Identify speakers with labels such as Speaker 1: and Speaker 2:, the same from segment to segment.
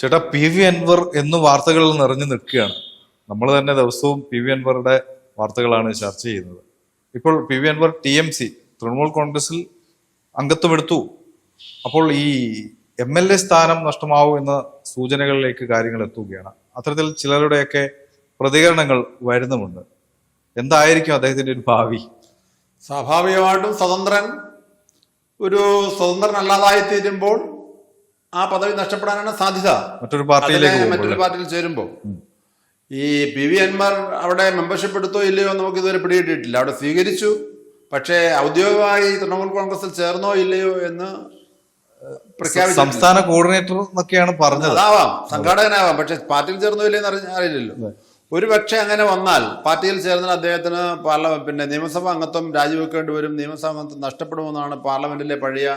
Speaker 1: ചേട്ടാ P V Anwar എന്ന് വാർത്തകളിൽ നിറഞ്ഞു നിൽക്കുകയാണ്. നമ്മൾ തന്നെ ദിവസവും പി വി അൻവറുടെ വാർത്തകളാണ് ചർച്ച ചെയ്യുന്നത്. ഇപ്പോൾ P V Anwar T M C Trinamool കോൺഗ്രസിൽ അംഗത്വമെടുത്തു. അപ്പോൾ ഈ എം എൽ എ സ്ഥാനം നഷ്ടമാവും എന്ന സൂചനകളിലേക്ക് കാര്യങ്ങൾ എത്തുകയാണ്. അത്തരത്തിൽ ചിലരുടെയൊക്കെ പ്രതികരണങ്ങൾ വരുന്നുമുണ്ട്. എന്തായിരിക്കും അദ്ദേഹത്തിന്റെ ഒരു ഭാവി?
Speaker 2: സ്വാഭാവികമായിട്ടും സ്വതന്ത്രൻ ഒരു സ്വതന്ത്രനല്ലാതായി തീരുമ്പോൾ ആ പദവി നഷ്ടപ്പെടാനാണ് സാധ്യത.
Speaker 1: മറ്റൊരു പാർട്ടിയിലേക്ക്
Speaker 2: മറ്റൊരു പാർട്ടിയിൽ ചേരുമ്പോൾ. ഈ പി വി അൻമാർ അവിടെ മെമ്പർഷിപ്പ് എടുത്തോ ഇല്ലയോ നമുക്ക് ഇതുവരെ പിടികിട്ടിയിട്ടില്ല. അവിടെ സ്വീകരിച്ചു. പക്ഷേ ഔദ്യോഗികമായി തൃണമൂൽ കോൺഗ്രസിൽ ചേർന്നോ ഇല്ലയോ എന്ന് പ്രഖ്യാപിച്ചു
Speaker 1: സംസ്ഥാന കോർഡിനേറ്റർ എന്നൊക്കെയാണ് പറഞ്ഞത്.
Speaker 2: അതാവാം. സംഘാടകനാവാം. പക്ഷെ പാർട്ടിയിൽ ചേർന്നോ ഇല്ലയോ എന്ന് അറിയില്ലല്ലോ. ഒരു പക്ഷേ അങ്ങനെ വന്നാൽ പാർട്ടിയിൽ ചേർന്നാൽ അദ്ദേഹത്തിന് പാർലമെന്റ് പിന്നെ നിയമസഭാ അംഗത്വം രാജിവെക്കേണ്ടി വരും. നിയമസഭാ അംഗത്വം നഷ്ടപ്പെടുമെന്നാണ് പാർലമെന്റിലെ പഴയ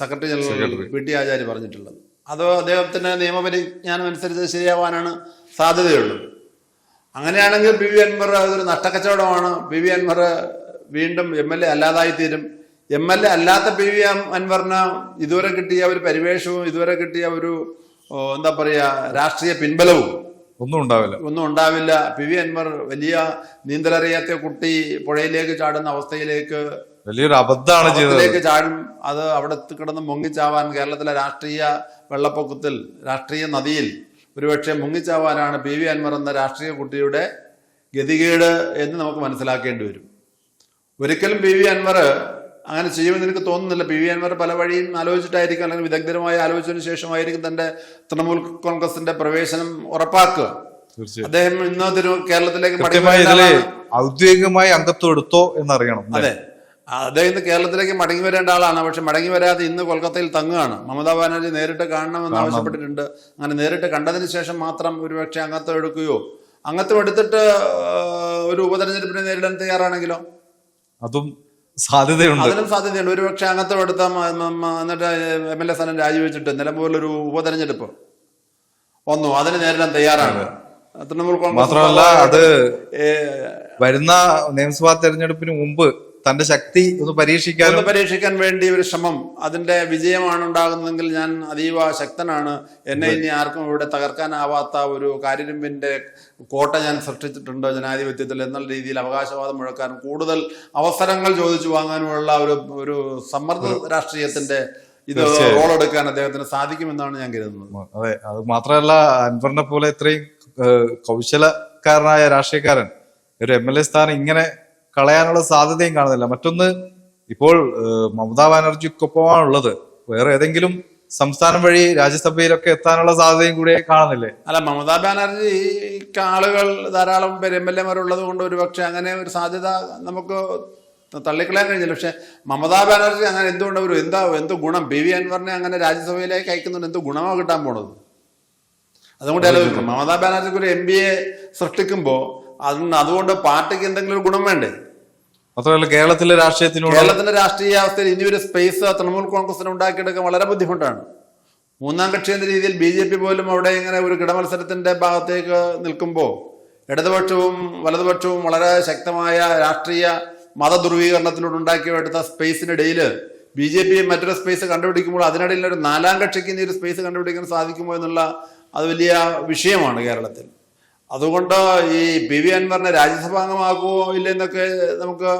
Speaker 2: secretary general P T Acharya പറഞ്ഞിട്ടുള്ളത്. അതോ അദ്ദേഹത്തിന് നിയമപരിജ്ഞാനം അനുസരിച്ച് ശരിയാവാനാണ് സാധ്യതയുള്ളത്. അങ്ങനെയാണെങ്കിൽ പി വി അൻവർ അതൊരു നഷ്ടക്കച്ചവടമാണ്. പി വി അൻവർ വീണ്ടും എം എൽ എ അല്ലാതായി തീരും എം എൽ എ അല്ലാത്ത പി വി അൻവറിന് ഇതുവരെ കിട്ടിയ ഒരു പരിവേഷവും ഇതുവരെ കിട്ടിയ ഒരു എന്താ പറയുക രാഷ്ട്രീയ പിൻബലവും
Speaker 1: ഒന്നും ഉണ്ടാവില്ല.
Speaker 2: ഒന്നും ഉണ്ടാവില്ല. പി വി അൻവർ വലിയ നീന്തലറിയാത്ത കുട്ടി പുഴയിലേക്ക് ചാടുന്ന അവസ്ഥയിലേക്ക്
Speaker 1: വലിയൊരു അബദ്ധമാണ് ചെയ്തത്.
Speaker 2: ചാടും. അത് അവിടെ കിടന്ന് മുങ്ങിച്ചാവാൻ കേരളത്തിലെ രാഷ്ട്രീയ വെള്ളപ്പൊക്കത്തിൽ രാഷ്ട്രീയ നദിയിൽ ഒരുപക്ഷെ മുങ്ങിച്ചാവാനാണ് പി വി അൻവർ എന്ന രാഷ്ട്രീയ കുട്ടിയുടെ ഗതികേട് എന്ന് നമുക്ക് മനസ്സിലാക്കേണ്ടി വരും. ഒരിക്കലും പി വി അൻവർ അങ്ങനെ ചെയ്യുമെന്ന് എനിക്ക് തോന്നുന്നില്ല. പി വി അൻവർ പല വഴിയും ആലോചിച്ചിട്ടായിരിക്കും അല്ലെങ്കിൽ വിദഗ്ധരുമായി ആലോചിച്ചതിന് ശേഷമായിരിക്കും തന്റെ തൃണമൂൽ കോൺഗ്രസിന്റെ പ്രവേശനം ഉറപ്പാക്കുക. അദ്ദേഹം ഇന്ന് കേരളത്തിലേക്ക്.
Speaker 1: ഔദ്യോഗികമായി അംഗത്വം എടുത്തോ എന്നറിയണം?
Speaker 2: അതെ. അദ്ദേഹം കേരളത്തിലേക്ക് മടങ്ങി വരേണ്ട ആളാണ്. പക്ഷെ മടങ്ങി വരാതെ ഇന്ന് കൊൽക്കത്തയിൽ തങ്ങുകയാണ്. മമതാ ബാനർജി നേരിട്ട് കാണണമെന്ന് ആവശ്യപ്പെട്ടിട്ടുണ്ട്. അങ്ങനെ നേരിട്ട് കണ്ടതിന് ശേഷം മാത്രം ഒരുപക്ഷെ അംഗത്വം എടുക്കുകയോ അംഗത്വം എടുത്തിട്ട് ഒരു ഉപതെരഞ്ഞെടുപ്പിനെ നേരിടാൻ തയ്യാറാണെങ്കിലോ?
Speaker 1: അതും സാധ്യതയുണ്ട്.
Speaker 2: അതിനും സാധ്യതയുണ്ട്. ഒരുപക്ഷെ അംഗത്വം എടുത്ത എന്നിട്ട് എം എൽ എ സ്ഥാനം രാജിവെച്ചിട്ട് നിലമ്പൂരിലൊരു ഉപതെരഞ്ഞെടുപ്പ് വന്നു. അതിന് നേരിടാൻ തയ്യാറാണ്. തൃണമൂൽ കോൺഗ്രസ്
Speaker 1: മാത്രമല്ല അത് വരുന്ന നിയമസഭാ തെരഞ്ഞെടുപ്പിന് മുമ്പ് തന്റെ ശക്തി ഒന്ന്
Speaker 2: പരീക്ഷിക്കാൻ പരീക്ഷിക്കാൻ വേണ്ടി ഒരു ശ്രമം. അതിന്റെ വിജയമാണ് ഉണ്ടാകുന്നതെങ്കിൽ ഞാൻ അതീവ ശക്തനാണ്. എന്നെ ഇനി ആർക്കും ഇവിടെ തകർക്കാനാവാത്ത ഒരു കാര്യരുമ്പിന്റെ കോട്ട ഞാൻ സൃഷ്ടിച്ചിട്ടുണ്ട് ജനാധിപത്യത്തിൽ എന്നുള്ള രീതിയിൽ അവകാശവാദം മുഴക്കാനും കൂടുതൽ അവസരങ്ങൾ ചോദിച്ചു വാങ്ങാനുമുള്ള ഒരു ഒരു സമ്മർദ്ദ രാഷ്ട്രീയത്തിന്റെ ഇത്. റോൾ എടുക്കാൻ അദ്ദേഹത്തിന് സാധിക്കുമെന്നാണ് ഞാൻ കരുതുന്നത്.
Speaker 1: അതെ. അത് മാത്രമല്ല അൻവറിനെ പോലെ ഇത്രയും കൗശലക്കാരനായ രാഷ്ട്രീയക്കാരൻ ഒരു എം എൽ എ സ്ഥാനം ഇങ്ങനെ കളയാനുള്ള സാധ്യതയും കാണുന്നില്ല. മറ്റൊന്ന് ഇപ്പോൾ മമതാ ബാനർജിക്കൊപ്പമാണുള്ളത്. വേറെ ഏതെങ്കിലും സംസ്ഥാനം വഴി രാജ്യസഭയിലൊക്കെ എത്താനുള്ള സാധ്യതയും കൂടെ കാണുന്നില്ലേ?
Speaker 2: അല്ല മമതാ ബാനർജിക്ക് ആളുകൾ ധാരാളം പേര് എം എൽ എമാരുള്ളത് കൊണ്ട് ഒരു പക്ഷെ അങ്ങനെ ഒരു സാധ്യത നമുക്ക് തള്ളിക്കളയാൻ കഴിഞ്ഞില്ല. പക്ഷെ മമതാ ബാനർജി അങ്ങനെ എന്തുകൊണ്ട് ഒരു എന്താ എന്ത് ഗുണം? ബി വി അൻവറിനെ അങ്ങനെ രാജ്യസഭയിലേക്ക് അയക്കുന്നുണ്ട് എന്ത് ഗുണമാണ് കിട്ടാൻ പോണത്? അതുകൊണ്ട് ആലോചിക്കും. മമതാ ബാനർജിക്ക് ഒരു എം ബി എ സൃഷ്ടിക്കുമ്പോൾ അതുകൊണ്ട് അതുകൊണ്ട് പാർട്ടിക്ക് എന്തെങ്കിലും ഒരു ഗുണം വേണ്ടേ?
Speaker 1: മാത്രമല്ല കേരളത്തിലെ രാഷ്ട്രീയത്തിനോട്
Speaker 2: കേരളത്തിന്റെ രാഷ്ട്രീയ അവസ്ഥയിൽ ഇനി ഒരു സ്പേസ് തൃണമൂൽ കോൺഗ്രസിന് ഉണ്ടാക്കിയെടുക്കാൻ വളരെ ബുദ്ധിമുട്ടാണ്. മൂന്നാം കക്ഷി എന്ന രീതിയിൽ ബി ജെ പി പോലും അവിടെ ഇങ്ങനെ ഒരു കിടമത്സരത്തിന്റെ ഭാഗത്തേക്ക് നിൽക്കുമ്പോൾ ഇടതുപക്ഷവും വലതുപക്ഷവും വളരെ ശക്തമായ രാഷ്ട്രീയ മതധ്രുവീകരണത്തിലൂടെ ഉണ്ടാക്കിയെടുത്ത സ്പേസിനിടയിൽ ബി ജെ പി മറ്റൊരു സ്പേസ് കണ്ടുപിടിക്കുമ്പോൾ അതിനിടയിൽ ഒരു നാലാം കക്ഷിക്ക് ഇനി ഒരു സ്പേസ് കണ്ടുപിടിക്കാൻ സാധിക്കുമോ എന്നുള്ള അത് വലിയ വിഷയമാണ് കേരളത്തിൽ. അതുകൊണ്ട് ഈ ബി വി അൻവറിനെ രാജ്യസഭാംഗമാക്കുമോ ഇല്ലെന്നൊക്കെ നമുക്ക്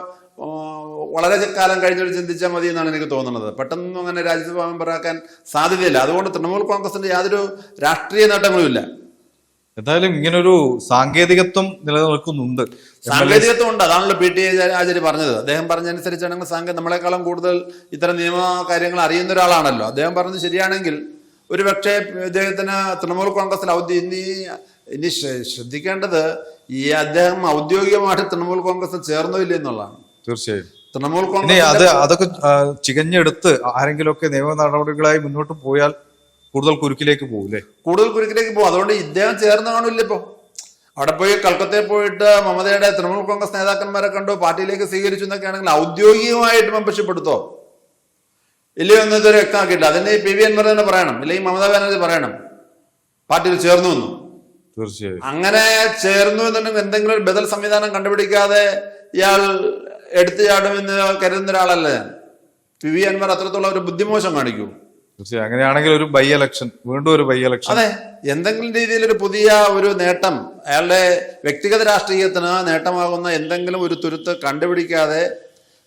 Speaker 2: വളരെ കാലം കഴിഞ്ഞിട്ട് ചിന്തിച്ചാൽ മതി എന്നാണ് എനിക്ക് തോന്നുന്നത്. പെട്ടെന്ന് അങ്ങനെ രാജ്യസഭാ മെമ്പറാക്കാൻ സാധ്യതയില്ല. അതുകൊണ്ട് തൃണമൂൽ കോൺഗ്രസിന്റെ യാതൊരു രാഷ്ട്രീയ നേട്ടങ്ങളുമില്ല
Speaker 1: എന്തായാലും ഇങ്ങനൊരു സാങ്കേതികത്വം നിലനിൽക്കുന്നുണ്ട്.
Speaker 2: സാങ്കേതികത്വം ഉണ്ട്. അതാണല്ലോ പി. ടി. ആചാര്യ പറഞ്ഞത്. അദ്ദേഹം പറഞ്ഞനുസരിച്ചാണെങ്കിൽ സാങ്കേ നമ്മളെക്കാളും കൂടുതൽ ഇത്തരം നിയമ കാര്യങ്ങൾ അറിയുന്ന ഒരാളാണല്ലോ. അദ്ദേഹം പറഞ്ഞത് ശരിയാണെങ്കിൽ ഒരു പക്ഷേ ഇദ്ദേഹത്തിന് തൃണമൂൽ കോൺഗ്രസിൽ ഔദ്യ ഇനി ഇനി ശ്ര- ശ്രദ്ധിക്കേണ്ടത് ഈ അദ്ദേഹം ഔദ്യോഗികമായിട്ട് തൃണമൂൽ കോൺഗ്രസ് ചേർന്നോ ഇല്ല എന്നുള്ളതാണ്.
Speaker 1: തീർച്ചയായും.
Speaker 2: തൃണമൂൽ കോൺഗ്രസ്
Speaker 1: അത് അതൊക്കെ ചികഞ്ഞെടുത്ത് ആരെങ്കിലുമൊക്കെ നിയമ നടപടികളായി മുന്നോട്ട് പോയാൽ കൂടുതൽ കുരുക്കിലേക്ക് പോകില്ലേ
Speaker 2: കൂടുതൽ കുരുക്കിലേക്ക് പോകും. അതുകൊണ്ട് ഇദ്ദേഹം ചേർന്ന് കാണില്ല ഇപ്പൊ? അവിടെ പോയി കൽക്കത്തയിൽ പോയിട്ട് മമതയുടെ തൃണമൂൽ കോൺഗ്രസ് നേതാക്കന്മാരെ കണ്ടു പാർട്ടിയിലേക്ക് സ്വീകരിച്ചു എന്നൊക്കെ ആണെങ്കിൽ ഔദ്യോഗികമായിട്ട് മെമ്പർഷിപ്പ് എടുത്തോ ഇല്ലയോ എന്ന് ഇതുവരെ വ്യക്തമാക്കിയില്ല അതിന് പി വി അൻവർ തന്നെ പറയണം. ഇല്ലെങ്കിൽ മമതാ ബാനർജി പറയണം. പാർട്ടിയിൽ ചേർന്നു എന്ന്.
Speaker 1: തീർച്ചയായും.
Speaker 2: അങ്ങനെ ചേർന്നു എന്നുണ്ടെങ്കിൽ എന്തെങ്കിലും ഒരു ബദൽ സംവിധാനം കണ്ടുപിടിക്കാതെ ഇയാൾ എടുത്തു ചാടുമെന്ന് കരുതുന്ന ഒരാളല്ല ഞാൻ. പി വി അൻവർ അത്രത്തോളം ഒരു ബുദ്ധിമോശം കാണിക്കൂ.
Speaker 1: തീർച്ചയായും. അങ്ങനെയാണെങ്കിൽ ഒരു ബൈ എലക്ഷൻ വീണ്ടും ഒരു ബൈ എലക്ഷൻ
Speaker 2: അതെ എന്തെങ്കിലും രീതിയിൽ ഒരു പുതിയ ഒരു നേട്ടം അയാളുടെ വ്യക്തിഗത രാഷ്ട്രീയത്തിന് നേട്ടമാകുന്ന എന്തെങ്കിലും ഒരു തുരുത്ത് കണ്ടുപിടിക്കാതെ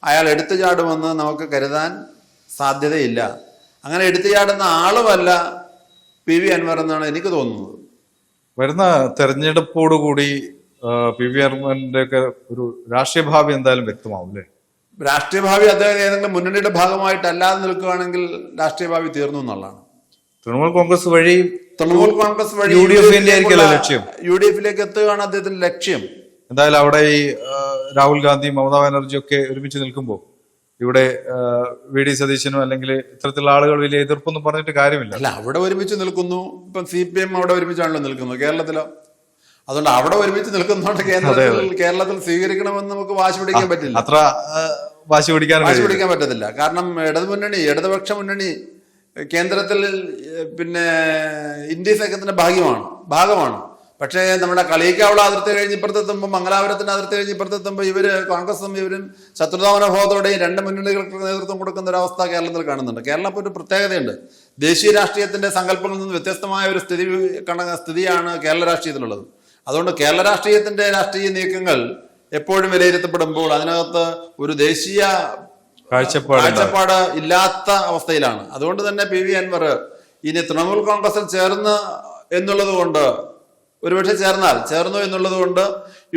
Speaker 2: അയാൾ എടുത്തു ചാടുമെന്ന് നമുക്ക് കരുതാൻ സാധ്യതയില്ല. അങ്ങനെ എടുത്തു ചാടുന്ന ആളുമല്ല പി വി അൻവർ എന്നാണ് എനിക്ക് തോന്നുന്നത്.
Speaker 1: വരുന്ന തെരഞ്ഞെടുപ്പോടുകൂടി പി. വി. അർമന്റെ ഒക്കെ ഒരു രാഷ്ട്രീയ ഭാവി എന്തായാലും വ്യക്തമാവും അല്ലേ?
Speaker 2: രാഷ്ട്രീയ ഭാവി അദ്ദേഹം ഏതെങ്കിലും മുന്നണിയുടെ ഭാഗമായിട്ട് അല്ലാതെ നിൽക്കുകയാണെങ്കിൽ രാഷ്ട്രീയ ഭാവി തീർന്നു എന്നുള്ളതാണ്.
Speaker 1: തൃണമൂൽ കോൺഗ്രസ് വഴി
Speaker 2: തൃണമൂൽ കോൺഗ്രസ് വഴി
Speaker 1: യു ഡി എഫിന്റെ ലക്ഷ്യം.
Speaker 2: യു ഡി എഫിലേക്ക് എത്തുകയാണ് അദ്ദേഹത്തിന്റെ ലക്ഷ്യം.
Speaker 1: എന്തായാലും അവിടെ ഈ രാഹുൽ ഗാന്ധി മമതാ ബാനർജി ഒക്കെ ഒരുമിച്ച് നിൽക്കുമ്പോൾ ഇവിടെ വി ഡി സതീശനും അല്ലെങ്കിൽ ഇത്തരത്തിലുള്ള ആളുകൾ വലിയ എതിർപ്പൊന്നും പറഞ്ഞിട്ട് കാര്യമില്ല.
Speaker 2: അല്ല അവിടെ ഒരുമിച്ച് നിൽക്കുന്നു. ഇപ്പം സി പി എം അവിടെ ഒരുമിച്ചാണല്ലോ നിൽക്കുന്നത്. കേരളത്തിലോ? അതുകൊണ്ട് അവിടെ ഒരുമിച്ച് നിൽക്കുന്നതുകൊണ്ട് കേന്ദ്രത്തിൽ കേരളത്തിൽ സ്വീകരിക്കണമെന്ന് നമുക്ക് വാശി പിടിക്കാൻ പറ്റില്ല.
Speaker 1: അത്ര വാശി പിടിക്കാൻ
Speaker 2: വാശി പിടിക്കാൻ പറ്റത്തില്ല. കാരണം ഇടതു മുന്നണി ഇടതുപക്ഷ മുന്നണി കേന്ദ്രത്തിൽ പിന്നെ ഇന്ത്യ സഖ്യത്തിന്റെ ഭാഗ്യമാണ്. ഭാഗമാണ്. പക്ഷേ നമ്മുടെ കളിയിക്കാവുള്ള അതിർത്തി കഴിഞ്ഞ് ഇപ്പുറത്തെത്തുമ്പോൾ മംഗലാപുരത്തിന്റെ അതിർത്തി കഴിഞ്ഞ് ഇപ്പുറത്തെത്തുമ്പോൾ ഇവർ കോൺഗ്രസും ഇവരും ശത്രുതാമനോഭാവത്തോടെയും രണ്ട് മുന്നണികൾക്ക് നേതൃത്വം കൊടുക്കുന്ന ഒരു അവസ്ഥ കേരളത്തിൽ കാണുന്നുണ്ട്. കേരളം ഇപ്പോൾ ഒരു പ്രത്യേകതയുണ്ട്. ദേശീയ രാഷ്ട്രീയത്തിന്റെ സങ്കല്പങ്ങളിൽ നിന്ന് വ്യത്യസ്തമായ ഒരു സ്ഥിതി കണ സ്ഥിതിയാണ് കേരള രാഷ്ട്രീയത്തിലുള്ളത്. അതുകൊണ്ട് കേരള രാഷ്ട്രീയത്തിന്റെ രാഷ്ട്രീയ നീക്കങ്ങൾ എപ്പോഴും വിലയിരുത്തപ്പെടുമ്പോൾ അതിനകത്ത് ഒരു ദേശീയ
Speaker 1: കാഴ്ചപ്പാട്
Speaker 2: കാഴ്ചപ്പാട് ഇല്ലാത്ത അവസ്ഥയിലാണ്. അതുകൊണ്ട് തന്നെ പി വി അൻവർ ഇനി തൃണമൂൽ കോൺഗ്രസിൽ ചേർന്ന് എന്നുള്ളത് കൊണ്ട് ഒരുപക്ഷെ ചേർന്നാൽ. ചേർന്നു എന്നുള്ളത് കൊണ്ട്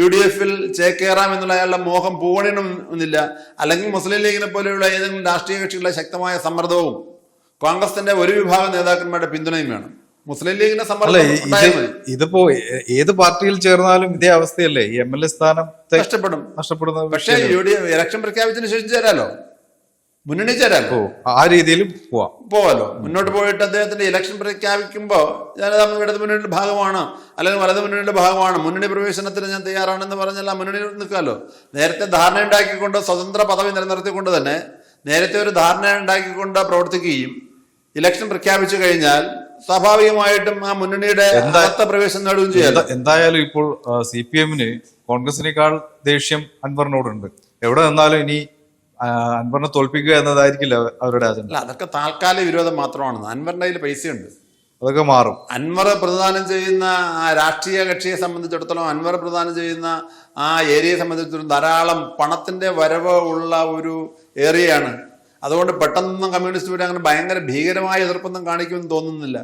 Speaker 2: യു ഡി എഫിൽ ചേക്കേറാം എന്നുള്ള അയാളുടെ മോഹം പോകണമെന്നില്ല അല്ലെങ്കിൽ മുസ്ലിം ലീഗിനെ പോലെയുള്ള ഏതെങ്കിലും രാഷ്ട്രീയ കക്ഷികളുടെ ശക്തമായ സമ്മർദ്ദവും കോൺഗ്രസിന്റെ ഒരു വിഭാഗം നേതാക്കന്മാരുടെ പിന്തുണയും വേണം. മുസ്ലിം ലീഗിന്റെ സമ്മർദ്ദം
Speaker 1: ഇതിപ്പോ ഏത് പാർട്ടിയിൽ ചേർന്നാലും ഇതേ അവസ്ഥയല്ലേ? എം എൽ എ സ്ഥാനം
Speaker 2: നഷ്ടപ്പെടും.
Speaker 1: നഷ്ടപ്പെടുന്ന
Speaker 2: പക്ഷേ യു ഡി എഫ് ഇലക്ഷൻ പ്രഖ്യാപിച്ചതിന് ശേഷം ചേരാലോ? മുന്നണി ചേരാലോ
Speaker 1: ആ രീതിയിൽ പോവാം.
Speaker 2: പോവാലോ? മുന്നോട്ട് പോയിട്ട് അദ്ദേഹത്തിന്റെ ഇലക്ഷൻ പ്രഖ്യാപിക്കുമ്പോൾ ഞാൻ ഇടത് മുന്നണിയുടെ ഭാഗമാണ് അല്ലെങ്കിൽ വലത് മുന്നണിയുടെ ഭാഗമാണ്. മുന്നണി പ്രവേശനത്തിന് ഞാൻ തയ്യാറാണെന്ന് പറഞ്ഞാൽ ആ മുന്നണിയിൽ നിൽക്കാമല്ലോ നേരത്തെ ധാരണ ഉണ്ടാക്കിക്കൊണ്ട് സ്വതന്ത്ര പദവി നിലനിർത്തിക്കൊണ്ട് തന്നെ നേരത്തെ ഒരു ധാരണ ഉണ്ടാക്കിക്കൊണ്ട് പ്രവർത്തിക്കുകയും ഇലക്ഷൻ പ്രഖ്യാപിച്ചു കഴിഞ്ഞാൽ സ്വാഭാവികമായിട്ടും ആ മുന്നണിയുടെ അടുത്ത പ്രവേശനം നേടുകയും ചെയ്യാം
Speaker 1: എന്താ- എന്തായാലും ഇപ്പോൾ സി പി എമ്മിന് കോൺഗ്രസിനേക്കാൾ ദേഷ്യം അൻവറിനോടുണ്ട്. എവിടെ നിന്നാലും ഇനി അൻവറിനെ തോൽപ്പിക്കുക എന്നതായിരിക്കില്ല അവരുടെ അജണ്ട
Speaker 2: അതൊക്കെ താൽക്കാലിക വിരോധം മാത്രമാണ്. അൻവറിന്റെ കയ്യിൽ പൈസയുണ്ട്.
Speaker 1: അതൊക്കെ മാറും.
Speaker 2: അൻവർ പ്രദാനം ചെയ്യുന്ന ആ രാഷ്ട്രീയ കക്ഷിയെ സംബന്ധിച്ചിടത്തോളം അൻവർ പ്രദാനം ചെയ്യുന്ന ആ ഏരിയയെ സംബന്ധിച്ചിടത്തോളം ധാരാളം പണത്തിന്റെ വരവ് ഉള്ള ഒരു ഏരിയയാണ് അതുകൊണ്ട് പെട്ടെന്നൊന്നും കമ്മ്യൂണിസ്റ്റ് പാർട്ടി അങ്ങനെ ഭയങ്കര ഭീകരമായ എതിർപ്പൊന്നും കാണിക്കുമെന്ന് തോന്നുന്നില്ല.